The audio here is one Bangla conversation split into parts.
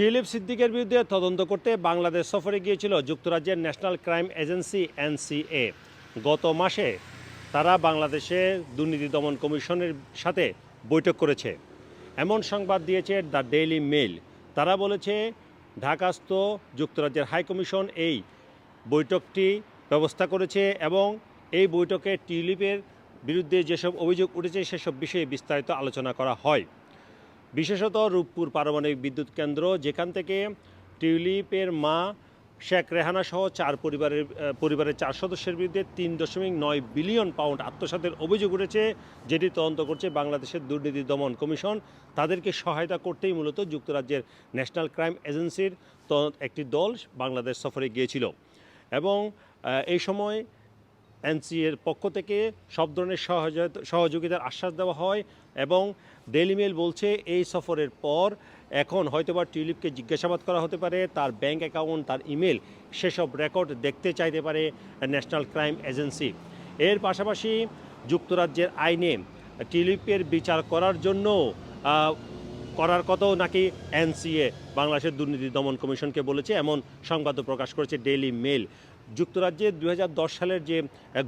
টিউলিপ সিদ্দিকের বিরুদ্ধে তদন্ত করতে বাংলাদেশ সফরে গিয়েছিল যুক্তরাজ্যের ন্যাশনাল ক্রাইম এজেন্সি, এনসিএ। গত মাসে তারা বাংলাদেশে দুর্নীতি দমন কমিশনের সাথে বৈঠক করেছে। এমন সংবাদ দিয়েছে দ্য ডেইলি মেল তারা বলেছে, ঢাকাস্থ যুক্তরাজ্যের হাইকমিশন এই বৈঠকটি ব্যবস্থা করেছে এবং এই বৈঠকে টিউলিপের বিরুদ্ধে যেসব অভিযোগ উঠেছে, সেসব বিষয়ে বিস্তারিত আলোচনা করা হয়। বিশেষত রূপপুর পারমাণবিক বিদ্যুৎ কেন্দ্র, যেখান থেকে টিউলিপের মা শেখ রেহানা সহ চার পরিবারের পরিবারের চার সদস্যের বিরুদ্ধে তিন দশমিক নয় বিলিয়ন পাউন্ড আত্মসাতের অভিযোগ উঠেছে, যেটি তদন্ত করছে বাংলাদেশের দুর্নীতি দমন কমিশন। তাদেরকে সহায়তা করতেই মূলত যুক্তরাজ্যের ন্যাশনাল ক্রাইম এজেন্সির তদন্ত একটি দল বাংলাদেশ সফরে গিয়েছিল। এবং এই সময় এনসিএর পক্ষ থেকে সব ধরনের সহযোগিতা, সহযোগিতার আশ্বাস দেওয়া হয় এবং ডেইলি মেল বলছে, এই সফরের পর এখন হয়তোবা টিউলিপকে জিজ্ঞাসাবাদ করা হতে পারে, তার ব্যাংক অ্যাকাউন্ট, তার ইমেল, সেসব রেকর্ড দেখতে চাইতে পারে ন্যাশনাল ক্রাইম এজেন্সি। এর পাশাপাশি যুক্তরাজ্যের আইনে টিউলিপের বিচার করার জন্য করার কথাও নাকি এনসিএ, বাংলাদেশের দুর্নীতি দমন কমিশনকে বলেছে, এমন সংবাদও প্রকাশ করেছে ডেইলি মেল যুক্তরাজ্যে দু হাজার দশ সালের যে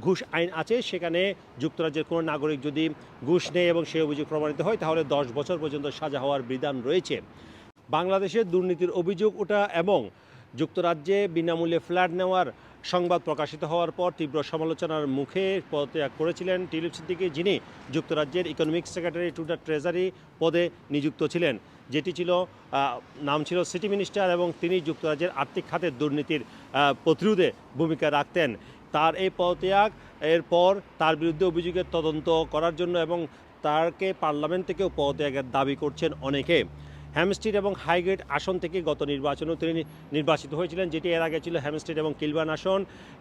ঘুষ আইন আছে, সেখানে যুক্তরাজ্যের কোনো নাগরিক যদি ঘুষ নেয় এবং সে অভিযোগ প্রমাণিত হয়, তাহলে দশ বছর পর্যন্ত সাজা হওয়ার বিধান রয়েছে। বাংলাদেশে দুর্নীতির অভিযোগ ওঠা এবং যুক্তরাজ্যে বিনামূল্যে ফ্ল্যাট নেওয়ার সংবাদ প্রকাশিত হওয়ার পর তীব্র সমালোচনার মুখে পদত্যাগ করেছিলেন টিলিপ সিদ্দিকি, যিনি যুক্তরাজ্যের economic secretary to the treasury পদে নিযুক্ত ছিলেন। যেটি ছিল নাম ছিল সিটি মিনিস্টার এবং তিনি যুক্তরাজ্যের আর্থিক খাতের দুর্নীতির প্রতিরোধে ভূমিকা রাখতেন। তার এই পদত্যাগ, এরপর তার বিরুদ্ধে অভিযোগের তদন্ত করার জন্য এবং তারকে পার্লামেন্ট থেকেও পদত্যাগের দাবি করছেন অনেকে। হ্যামস্ট্রিট এবং হাইগ্রেড আসন থেকে গত নির্বাচনেও তিনি নির্বাচিত হয়েছিলেন, যেটি এর আগে ছিল হ্যামস্ট্রিট এবং কিলবান আসন।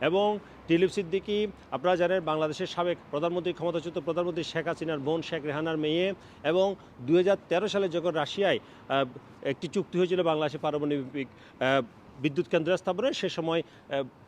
এবং টিলিপ সিদ্দিকি, আপনারা জানেন বাংলাদেশের সাবেক প্রধানমন্ত্রী, ক্ষমতাচ্যুত প্রধানমন্ত্রী শেখ হাসিনার বোন শেখ রেহানার মেয়ে এবং দু হাজার তেরো সালে যখন রাশিয়ায় একটি চুক্তি হয়েছিল বাংলাদেশের পারমাণবিক বিদ্যুৎ কেন্দ্র স্থাপনের সে সময়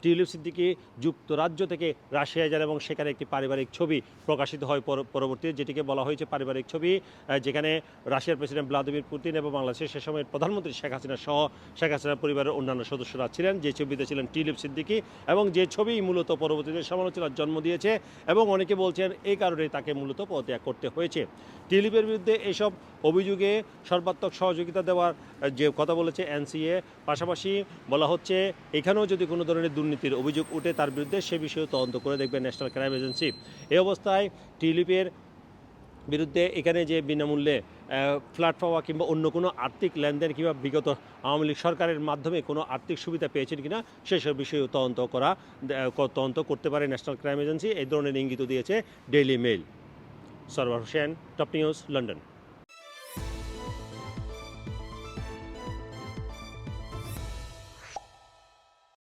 টিউলিপ সিদ্দিকি যুক্তরাজ্য থেকে রাশিয়ায় যান এবং সেখানে একটি পারিবারিক ছবি প্রকাশিত হয় পর- পরবর্তীতে যেটিকে বলা হয়েছে পারিবারিক ছবি যেখানে রাশিয়ার প্রেসিডেন্ট ভ্লাদিমির পুতিন এবং বাংলাদেশের সে সময়ের প্রধানমন্ত্রী শেখ হাসিনা সহ শেখ হাসিনার পরিবারের অন্যান্য সদস্যরা ছিলেন। যে ছবিতে ছিলেন টিউলিপ সিদ্দিকি এবং যে ছবি মূলত পরবর্তীতে সমালোচনার জন্ম দিয়েছে এবং অনেকে বলছেন এই কারণে তাকে মূলত পদত্যাগ করতে হয়েছে। টিউলিপের বিরুদ্ধে এসব অভিযোগে সর্বাত্মক সহযোগিতা দেওয়ার যে কথা বলেছে এনসিএ, পাশাপাশি বলা হচ্ছে, এখানেও যদি কোনো ধরনের দুর্নীতির অভিযোগ উঠে তার বিরুদ্ধে সে বিষয়ে তদন্ত করে দেখবে ন্যাশনাল ক্রাইম এজেন্সি। এই অবস্থায় টিউলিপের বিরুদ্ধে এখানে যে বিনামূল্যে ফ্ল্যাট পাওয়া কিংবা অন্য কোনো আর্থিক লেনদেন কিংবা বিগত আওয়ামী লীগ সরকারের মাধ্যমে কোনো আর্থিক সুবিধা পেয়েছেন কিনা, সেসব বিষয়েও তদন্ত করা তদন্ত করতে পারে ন্যাশনাল ক্রাইম এজেন্সি। এই ধরনের ইঙ্গিত দিয়েছে Daily Mail Sarwar Hossain, top news, London.